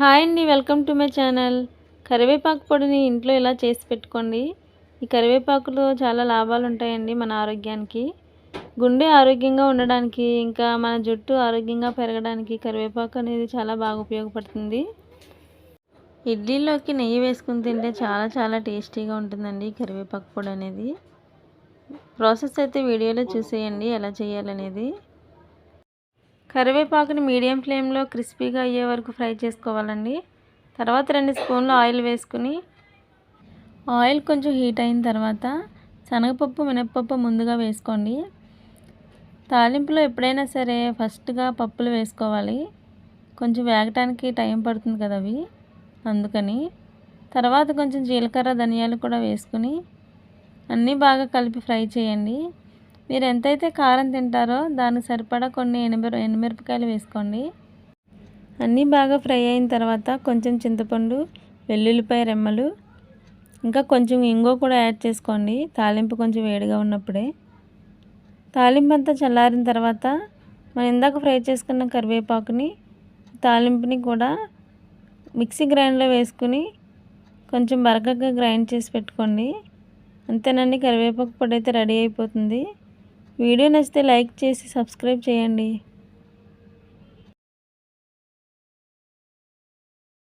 Hi అండి welcome to my channel. కరివేపాకు పొడిని ఇంట్లో ఇలా చేసి పెట్టుకోండి. ఈ కరివేపాకులో చాలా లాభాలు ఉంటాయండి మన ఆరోగ్యానికి. గుండె ఆరోగ్యంగా ఉండడానికి ఇంకా మన జుట్టు ఆరోగ్యంగా పెరగడానికి కరివేపాకు అనేది చాలా బాగా ఉపయోగపడుతుంది. ఇడ్లీలోకి నెయ్యి వేసుకుని తింటే చాలా చాలా టేస్టీగా ఉంటుందండి కరివేపాకు పొడి అనేది. ప్రాసెస్ అయితే వీడియోలో చూసేయండి ఎలా చేయాలనేది. కరివేపాకుని మీడియం ఫ్లేమ్లో క్రిస్పీగా అయ్యే వరకు ఫ్రై చేసుకోవాలండి. తర్వాత రెండు స్పూన్లు ఆయిల్ వేసుకుని ఆయిల్ కొంచెం హీట్ అయిన తర్వాత శనగపప్పు మినప్పప్పు ముందుగా వేసుకోండి. తాలింపులో ఎప్పుడైనా సరే ఫస్ట్గా పప్పులు వేసుకోవాలి. కొంచెం వేగటానికి టైం పడుతుంది కదా అవి అందుకని. తర్వాత కొంచెం జీలకర్ర ధనియాలు కూడా వేసుకుని అన్నీ బాగా కలిపి ఫ్రై చేయండి. మీరు ఎంతైతే కారం తింటారో దానికి సరిపడా కొన్ని ఎనిమిర ఎనిమిరపకాయలు వేసుకోండి. అన్నీ బాగా ఫ్రై అయిన తర్వాత కొంచెం చింతపండు వెల్లుల్లిపాయ రెమ్మలు ఇంకా కొంచెం ఇంగో కూడా యాడ్ చేసుకోండి. తాలింపు కొంచెం వేడిగా ఉన్నప్పుడే. తాలింపు అంతా చల్లారిన తర్వాత మనం ఇందాక ఫ్రై చేసుకున్న కరివేపాకుని తాలింపుని కూడా మిక్సీ గ్రైండ్లో వేసుకుని కొంచెం బరకగా గ్రైండ్ చేసి పెట్టుకోండి. అంతేనండి కరివేపాకు పొడి అయితే రెడీ అయిపోతుంది. వీడియో నచ్చితే లైక్ చేసి సబ్స్క్రైబ్ చేయండి.